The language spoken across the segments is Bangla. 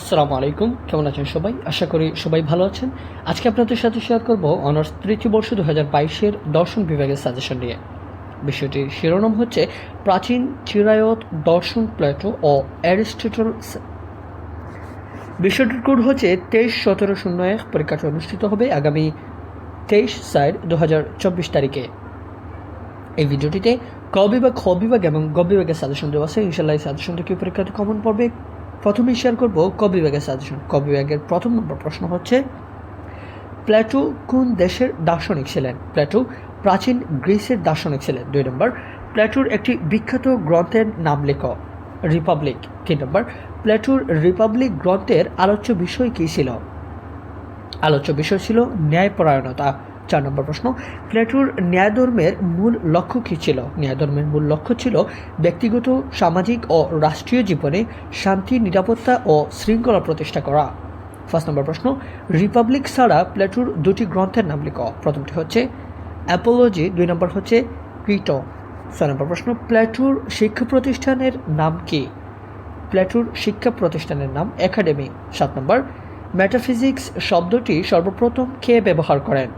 আসসালামু আলাইকুম, কেমন আছেন সবাই? আশা করি সবাই ভালো আছেন। আজকে আপনাদের সাথে শেয়ার করব অনার্স তৃতীয় বর্ষ দু হাজার বাইশের দর্শন বিভাগের সাজেশন নিয়ে। বিষয়টির শিরোনাম হচ্ছে প্রাচীন চিরায়ত দর্শন প্লেটো ও অ্যারিস্টটল বিষয়টির কোড হচ্ছে তেইশ সতেরো শূন্য এক। পরীক্ষাটি অনুষ্ঠিত হবে আগামী তেইশ সাইড দু হাজার চব্বিশ তারিখে। এই ভিডিওটিতে ক বিভাগ, খ বিভাগ এবং গ বিভাগের সাজেশন দেওয়া আছে। ইনশাল্লাহ এই সাজেশন থেকে পরীক্ষাতে কমন পড়বে। প্রথমেই শেয়ার করব ক বিভাগের সাজেশন ক বিভাগের প্রথম নম্বর প্রশ্ন হচ্ছে প্ল্যাটো কোন দেশের দার্শনিক ছিলেন? প্ল্যাটো প্রাচীন গ্রিসের দার্শনিক ছিলেন। দুই নম্বর প্ল্যাটোর একটি বিখ্যাত গ্রন্থের নাম লেখ, রিপাবলিক। তিন নম্বর প্ল্যাটোর রিপাবলিক গ্রন্থের আলোচ্য বিষয় কী ছিল? আলোচ্য বিষয় ছিল ন্যায়পরায়ণতা। চার নম্বর প্রশ্ন প্লেটোর ন্যায়ধর্মের মূল লক্ষ্য কী ছিল? ন্যায়ধর্মের মূল লক্ষ্য ছিল ব্যক্তিগত, সামাজিক ও রাষ্ট্রীয় জীবনে শান্তি, নিরাপত্তা ও শৃঙ্খলা প্রতিষ্ঠা করা। ফার্স্ট নম্বর প্রশ্ন, রিপাবলিক ছাড়া প্লেটোর দুটি গ্রন্থের নাম লিখ। প্রথমটি হচ্ছে অ্যাপোলজি, দুই নম্বর হচ্ছে ক্রিটো। ছয় নম্বর প্রশ্ন, প্লেটোর শিক্ষা প্রতিষ্ঠানের নাম কি? প্লেটোর শিক্ষা প্রতিষ্ঠানের নাম একাডেমি। সাত নম্বর, মেটাফিজিক্স শব্দটি সর্বপ্রথম কে ব্যবহার করেন?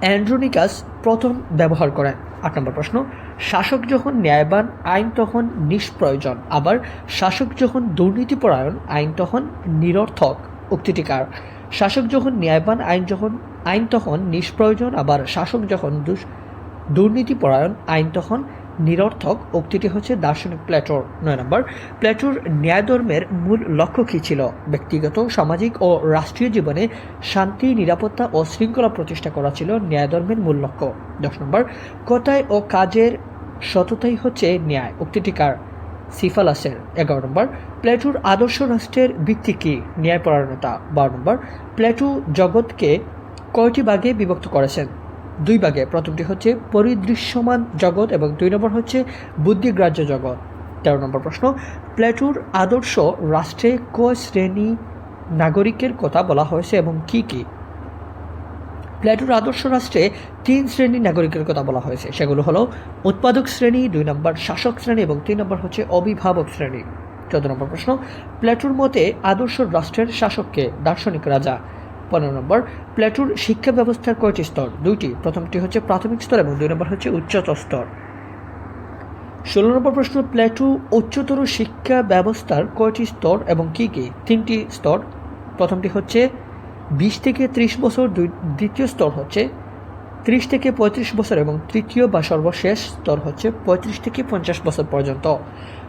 অ্যান্ড্রোনিকাস প্রথম ব্যবহার করেন। আট নম্বর প্রশ্ন, শাসক যখন ন্যায়বান, আইন তখন নিষ্প্রয়োজন। আবার, শাসক যখন দুর্নীতিপরায়ণ, আইন তখন নিরর্থক। উক্তিটিকার শাসক যখন ন্যায়বান, আইন যখন, আইন তখন নিষ্প্রয়োজন, আবার শাসক যখন দুর্নীতিপরায়ণ, আইন তখন নিরর্থক উক্তিটি হচ্ছে দার্শনিক প্লেটোর নয় নম্বর। প্লেটোর ন্যায়ধর্মের মূল লক্ষ্য কী ছিল? ব্যক্তিগত, সামাজিক ও রাষ্ট্রীয় জীবনে শান্তি, নিরাপত্তা ও শৃঙ্খলা প্রতিষ্ঠা করা ছিল ন্যায়ধর্মের মূল লক্ষ্য। দশ নম্বর, কথায় ও কাজের সততাই হচ্ছে ন্যায়। উক্তিটিকার সিফালাসের। এগারো নম্বর, প্লেটোর আদর্শ রাষ্ট্রের ভিত্তি কী? ন্যায়পরায়ণতা। বারো নম্বর, প্লেটো জগৎকে কয়টি ভাগে বিভক্ত করেছেন? দুই ভাগে। প্রথমটি হচ্ছে পরিদৃশ্যমান জগৎ এবং দুই নম্বর হচ্ছে বুদ্ধিগ্রাহ্য জগৎ। তেরো নম্বর প্রশ্ন, প্লেটোর আদর্শ রাষ্ট্রে ক শ্রেণি নাগরিকের কথা বলা হয়েছে এবং কি কি? প্লেটোর আদর্শ রাষ্ট্রে তিন শ্রেণির নাগরিকের কথা বলা হয়েছে। সেগুলো হলো উৎপাদক শ্রেণি, দুই নম্বর শাসক শ্রেণি এবং তিন নম্বর হচ্ছে অভিভাবক শ্রেণি। চোদ্দ নম্বর প্রশ্ন, প্লেটোর মতে আদর্শ রাষ্ট্রের শাসককে দার্শনিক রাজা পনেরো নম্বর, প্লেটোর শিক্ষা ব্যবস্থার কয়টি স্তর? দুইটি। প্রথমটি হচ্ছে প্রাথমিক স্তর এবং দুই নম্বর হচ্ছে উচ্চতর স্তর। ষোলো নম্বর প্রশ্ন, প্লেটো উচ্চতর শিক্ষা ব্যবস্থার কয়টি স্তর এবং কি কি? তিনটি স্তর। প্রথমটি হচ্ছে বিশ থেকে ত্রিশ বছর, দুই, দ্বিতীয় স্তর হচ্ছে ত্রিশ থেকে পঁয়ত্রিশ বছর এবং তৃতীয় বা সর্বশেষ স্তর হচ্ছে পঁয়ত্রিশ থেকে পঞ্চাশ বছর পর্যন্ত।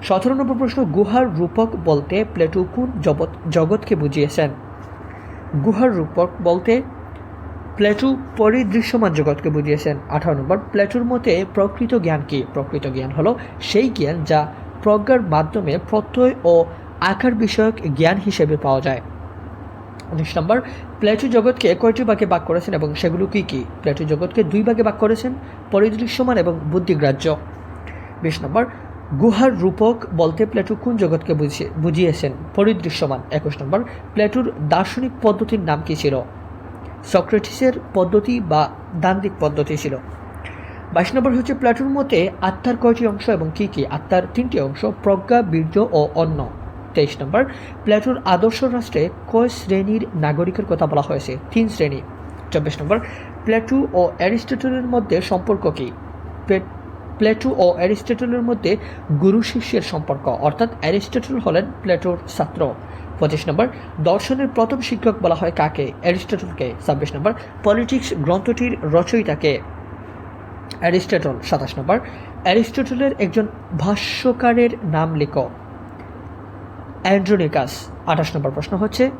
সতেরো নম্বর প্রশ্ন, গুহার রূপক বলতে প্লেটো কোন জগৎ, জগৎকে বুঝিয়েছেন? গুহার রূপক বলতে প্লেটু পরিদৃশ্যমান জগৎকে বুঝিয়েছেন। আঠারো নম্বর, প্লেটুর মতে প্রকৃত জ্ঞান কি? প্রকৃত জ্ঞান হলো সেই জ্ঞান যা প্রজ্ঞার মাধ্যমে প্রত্যয় ও আকার বিষয়ক জ্ঞান হিসেবে পাওয়া যায়। উনিশ নম্বর, প্লেটু জগৎকে কয়টি ভাগে ভাগ করেছেন এবং সেগুলো কি কি? প্লেটু জগৎকে দুই ভাগে ভাগ করেছেন, পরিদৃশ্যমান এবং বুদ্ধিগ্রাহ্য। বিশ নম্বর গুহার রূপক বলতে প্লেটু কোন জগৎকে বুঝিয়ে বুঝিয়েছেন? পরিদৃশ্যমান। একুশ নম্বর, প্লেটুর দার্শনিক পদ্ধতির নাম কি ছিল? সক্রেটিসের পদ্ধতি বা দান্দিক পদ্ধতি ছিল। বাইশ নম্বর হচ্ছে প্লেটুর মতে আত্মার কয়টি অংশ এবং কি কি? আত্মার তিনটি অংশ, প্রজ্ঞা, বীর্য ও অন্য তেইশ নম্বর, প্লেটুর আদর্শ রাষ্ট্রে কয় শ্রেণির নাগরিকের কথা বলা হয়েছে? তিন শ্রেণি। চব্বিশ নম্বর, প্লেটু ও অ্যারিস্টটলের মধ্যে সম্পর্ক কী? প্লেটো ও অ্যারিস্টটলের মধ্যে গুরু শিষ্যের সম্পর্ক, অর্থাৎ অ্যারিস্টটল হলেন প্লেটোর ছাত্র। পঁচিশ নম্বর, দর্শনের প্রথম শিক্ষক বলা হয় কাকে? অ্যারিস্টটলকে। ছাব্বিশ নম্বর, পলিটিক্স গ্রন্থটির রচয়িতাকে। অ্যারিস্টটল। সাতাশ নম্বর, অ্যারিস্টটলের একজন ভাষ্যকারের নাম লেখ। অ্যান্ড্রোনিকাস। আঠাশ নম্বর প্রশ্ন হচ্ছে,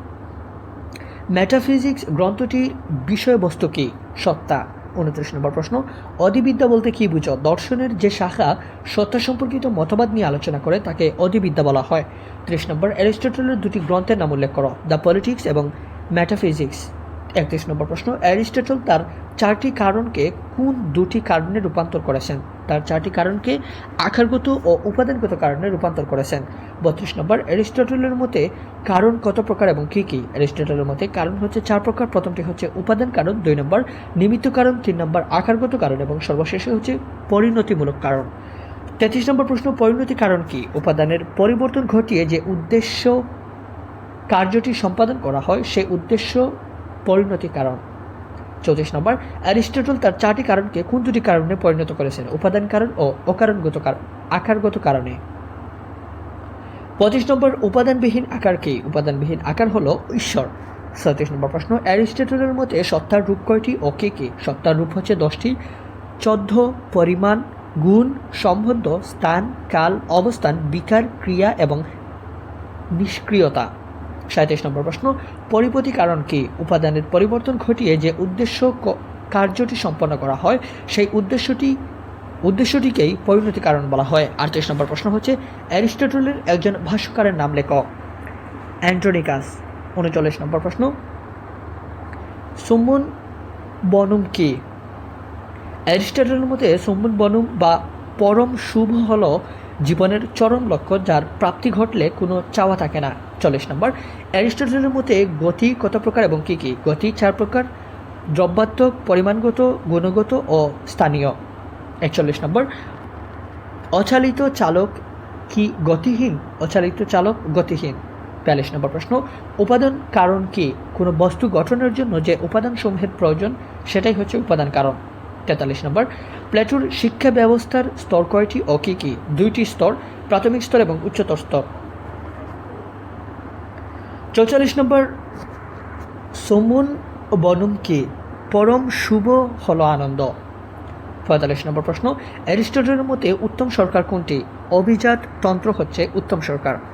মেটাফিজিক্স গ্রন্থটির বিষয়বস্তু কি? সত্তা। উনত্রিশ নম্বর প্রশ্ন, অধিবিদ্যা বলতে কী বুঝো? দর্শনের যে শাখা, সত্য সম্পর্কিত মতবাদ নিয়ে আলোচনা করে তাকে অধিবিদ্যা বলা হয়। ত্রিশ নম্বর, অ্যারিস্টটলের দুটি গ্রন্থের নাম উল্লেখ করো, দ্য পলিটিক্স এবং ম্যাটাফিজিক্স। একত্রিশ নম্বর প্রশ্ন, অ্যারিস্টটল তার চারটি কারণকে কোন দুটি কারণে রূপান্তর করেছেন? তার চারটি কারণকে আকারগত ও উপাদানগত কারণে রূপান্তর করেছেন। বত্রিশ নম্বর, অ্যারিস্টটলের মতে কারণ কত প্রকার এবং কী কী? অ্যারিস্টটলের মতে কারণ হচ্ছে চার প্রকার। প্রথমটি হচ্ছে উপাদান কারণ, দুই নম্বর, নিমিত্ত কারণ, তিন নম্বর, আকারগত কারণ এবং সর্বশেষে হচ্ছে পরিণতিমূলক কারণ। তেত্রিশ নম্বর প্রশ্ন, পরিণতি কারণ কি? উপাদানের পরিবর্তন ঘটিয়ে যে উদ্দেশ্য কার্যটি সম্পাদন করা হয় সেই উদ্দেশ্য পরিণতি কারণ। চৌত্রিশ নম্বর, অ্যারিস্টটল তার চারটি কারণকে কোন দুটি কারণে পরিণত করেছেন? উপাদান কারণ ও অকারণগত কারণ আকারগত কারণে। পঁচিশ নম্বর, উপাদানবিহীন আকার কি? উপাদানবিহীন আকার হলো ঈশ্বর। সতীশ নম্বর প্রশ্ন, অ্যারিস্টটলের মতে সত্তার রূপ কয়টি ও কে কে? সত্তার রূপ হচ্ছে দশটি। চোদ্দ, পরিমাণ, গুণ, সম্বন্ধ, স্থান, কাল, অবস্থান, বিকার, ক্রিয়া এবং নিষ্ক্রিয়তা। সাঁত্রিশ নম্বর প্রশ্ন, পরিপতি কারণ কি? উপাদানের পরিবর্তন ঘটিয়ে যে উদ্দেশ্য কার্যটি সম্পন্ন করা হয়, সেই উদ্দেশ্যটি, উদ্দেশ্যটিকেই পরিণতি কারণ বলা হয়। আটত্রিশ নম্বর প্রশ্ন হচ্ছে, অ্যারিস্টটলের একজন ভাষ্যকারের নাম লেখ অ্যান্ট্রোনিকাস উনচল্লিশ নম্বর প্রশ্ন। সুমন বনম কি? অ্যারিস্টটলের মতে সুমন বনম বা পরম শুভ হল জীবনের চরম লক্ষ্য যার প্রাপ্তি ঘটলে কোনো চাওয়া থাকে না। চল্লিশ নম্বর, অ্যারিস্টটলের মতে গতি কত প্রকার এবং কী কী? গতি চার প্রকার দ্রব্যাত্মক পরিমাণগত, গুণগত ও স্থানীয়। একচল্লিশ নম্বর, অচালিত চালক কি গতিহীন? অচালিত চালক গতিহীন। বিয়াল্লিশ নম্বর প্রশ্ন, উপাদান কারণ কি? কোনো বস্তু গঠনের জন্য যে উপাদানসমূহের প্রয়োজন, সেটাই হচ্ছে উপাদান কারণ। তেতাল্লিশ নম্বর, প্লেটুর শিক্ষা ব্যবস্থার স্তর কয়টি ও কী কী? দুইটি স্তর, প্রাথমিক স্তর এবং উচ্চতর স্তর। চৌচল্লিশ নম্বর, সমুন বনম কি? পরম, শুভ, হল আনন্দ। পঁয়তাল্লিশ নম্বর প্রশ্ন, অ্যারিস্টটলের মতে উত্তম সরকার কোনটি? অভিজাত তন্ত্র হচ্ছে উত্তম সরকার।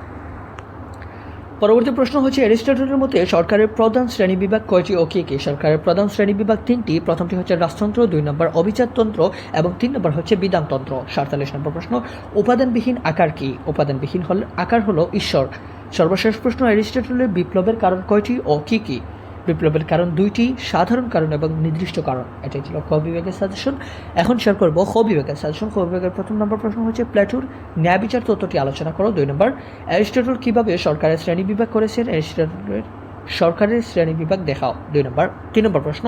পরবর্তী প্রশ্ন হচ্ছে অ্যারিস্টটলের মতে সরকারের প্রধান শ্রেণি বিভাগ কয়টি ও কে কে? সরকারের প্রধান শ্রেণি বিভাগ তিনটি। প্রথমটি হচ্ছে রাজতন্ত্র, দুই নম্বর অবিচারতন্ত্র এবং তিন নম্বর হচ্ছে বিধানতন্ত্র। সাতচল্লিশ নম্বর প্রশ্ন, উপাদানবিহীন আকার কি? উপাদানবিহীন হল, আকার হল ঈশ্বর। সর্বশেষ প্রশ্ন অ্যারিস্টটলের বিপ্লবের কারণ কয়টি ও কী কী? বিপ্লবের কারণ দুইটি সাধারণ কারণ এবং নির্দিষ্ট কারণ। এটাই ছিল খ বিভাগের সাজেশন এখন শেয়ার করব খ বিভাগের সাজেশন খ বিভাগের প্রথম নম্বর প্রশ্ন হচ্ছে প্ল্যাটুর ন্যায় বিচার তত্ত্বটি আলোচনা করো। দুই নম্বর অ্যারিস্টটল কীভাবে সরকারের শ্রেণি বিভাগ করেছেন? অ্যারিস্টটলের সরকারের শ্রেণি বিভাগ দেখাও। দুই নম্বর তিন নম্বর প্রশ্ন,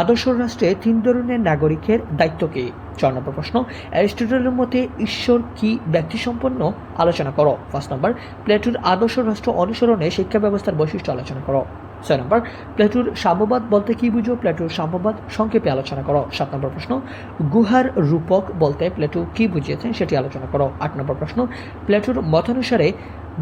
আদর্শ রাষ্ট্রে তিন ধরনের নাগরিকের দায়িত্ব কী? চার নম্বর প্রশ্ন, অ্যারিস্টটলের মতে ঈশ্বর কি ব্যক্তিসম্পন্ন? আলোচনা করো। ফার্স্ট নম্বর প্লেটুর আদর্শ রাষ্ট্র অনুসরণে শিক্ষা ব্যবস্থার বৈশিষ্ট্য আলোচনা করো। ছয় নম্বর, প্লেটুর সাম্যবাদ বলতে কি বুঝো? প্লেটুর সাম্যবাদ সংক্ষেপে আলোচনা করো। সাত নম্বর প্রশ্ন, গুহার রূপক বলতে প্লেটু কি বুঝিয়েছেন সেটি আলোচনা করো। আট নম্বর প্রশ্ন, প্লেটুর মতানুসারে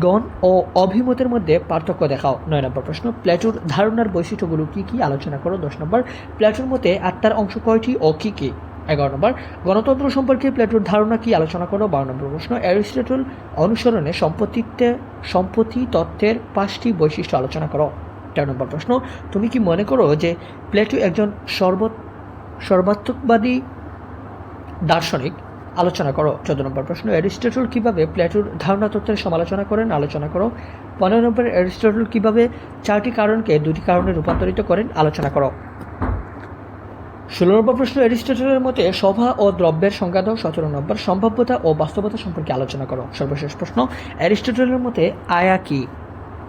গণ ও অভিমতের মধ্যে পার্থক্য দেখাও। নয় নম্বর প্রশ্ন, প্লেটুর ধারণার বৈশিষ্ট্যগুলো কি কি? আলোচনা করো। দশ নম্বর, প্লেটুর মতে আত্মার অংশ কয়টি ও কি কি? এগারো নম্বর, গণতন্ত্র সম্পর্কে প্লেটোর ধারণা কি? আলোচনা করো। বারো নম্বর প্রশ্ন, অ্যারিস্টটল অনুসরণে সম্পত্তিতে সম্পত্তি তত্ত্বের পাঁচটি বৈশিষ্ট্য আলোচনা করো। তেরো নম্বর প্রশ্ন। তুমি কি মনে করো যে প্লেটো একজন সর্বত, সর্বাত্মকবাদী দার্শনিক? আলোচনা করো, চোদ্দ নম্বর প্রশ্ন। অ্যারিস্টটল কীভাবে প্লেটোর ধারণা তত্ত্বের সমালোচনা করেন? আলোচনা করো। পনেরো নম্বর, অ্যারিস্টটল কীভাবে চারটি কারণকে দুটি কারণে রূপান্তরিত করেন? আলোচনা করো। ষোলো নম্বর প্রশ্ন। অ্যারিস্টটলের মতে সভা ও দ্রব্যের সংজ্ঞা দাও সতেরো নম্বর সম্ভাব্যতা ও বাস্তবতা সম্পর্কে আলোচনা করো। সর্বশেষ প্রশ্ন। অ্যারিস্টটলের মতে আয়া কি?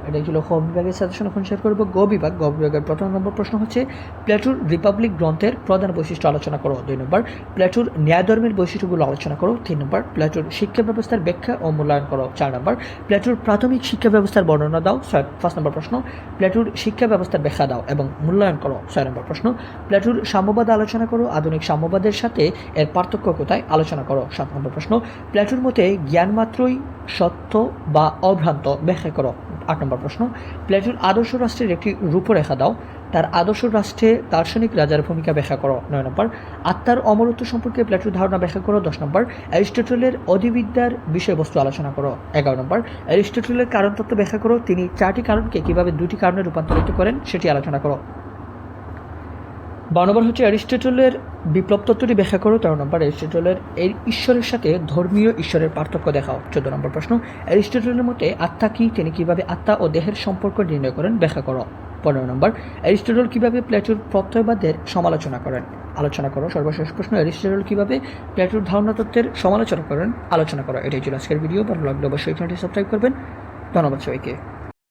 এটা ছিল খ বিভাগের সাজেশন এখন শেয়ার করব গ বিভাগ। গ বিভাগের প্রথম নম্বর প্রশ্ন হচ্ছে, প্লেটুর রিপাবলিক গ্রন্থের প্রধান বৈশিষ্ট্য আলোচনা করো। দুই নম্বর, প্লেটুর ন্যায়ধর্মের বৈশিষ্ট্যগুলো আলোচনা করো। তিন নম্বর, প্লেটুর শিক্ষা ব্যবস্থার ব্যাখ্যা ও মূল্যায়ন করো। চার নম্বর, প্লেটুর প্রাথমিক শিক্ষা ব্যবস্থার বর্ণনা দাও। ছয় ফার্স্ট নম্বর প্রশ্ন, প্লেটুর শিক্ষা ব্যবস্থার ব্যাখ্যা দাও এবং মূল্যায়ন করো। ছয় নম্বর প্রশ্ন, প্লেটুর সাম্যবাদ আলোচনা করো। আধুনিক সাম্যবাদের সাথে এর পার্থক্য কোথায়? আলোচনা করো। সাত নম্বর প্রশ্ন, প্লেটুর মতে জ্ঞান মাত্রই সত্য বা অভ্রান্ত? ব্যাখ্যা করো। নম্বর প্রশ্ন, প্লেটুর আদর্শ রাষ্ট্রের একটি রূপরেখা দাও। তার আদর্শ রাষ্ট্রে দার্শনিক রাজার ভূমিকা ব্যাখ্যা করো, নয় নম্বর। আত্মার অমরত্ব সম্পর্কে প্লেটুর ধারণা ব্যাখ্যা করো, দশ নম্বর। অ্যারিস্টোটলের অধিবিদ্যার বিষয়বস্তু আলোচনা করো, এগারো নম্বর। অ্যারিস্টোটলের কারণ তত্ত্ব ব্যাখ্যা করো, তিনি চারটি কারণকে কীভাবে দুটি কারণে রূপান্তরিত করেন সেটি আলোচনা করো। বারো নম্বর হচ্ছে অ্যারিস্টেটলের বিপ্লব তত্ত্বটি ব্যাখ্যা করো, তেরো নম্বর। অ্যারিস্টটলের এই ঈশ্বরের সাথে ধর্মীয় ঈশ্বরের পার্থক্য দেখাও, চোদ্দ নম্বর প্রশ্ন। অ্যারিস্টেটলের মতে আত্মা কি, তিনি কীভাবে আত্মা ও দেহের সম্পর্ক নির্ণয় করেন, ব্যাখ্যা করো। পনেরো নম্বর, অ্যারিস্টটল কীভাবে প্লেটোর প্রত্যয়বাদের সমালোচনা করেন? আলোচনা করো, সর্বশেষ প্রশ্ন, অ্যারিস্টটল কীভাবে প্লেটোর ধারণা তত্ত্বের সমালোচনা করেন? আলোচনা করো, এটাই ছিল আজকের ভিডিও। ভালো লাগলে অবশ্যই চ্যানেলটি সাবস্ক্রাইব করবেন। ধন্যবাদ সবাইকে।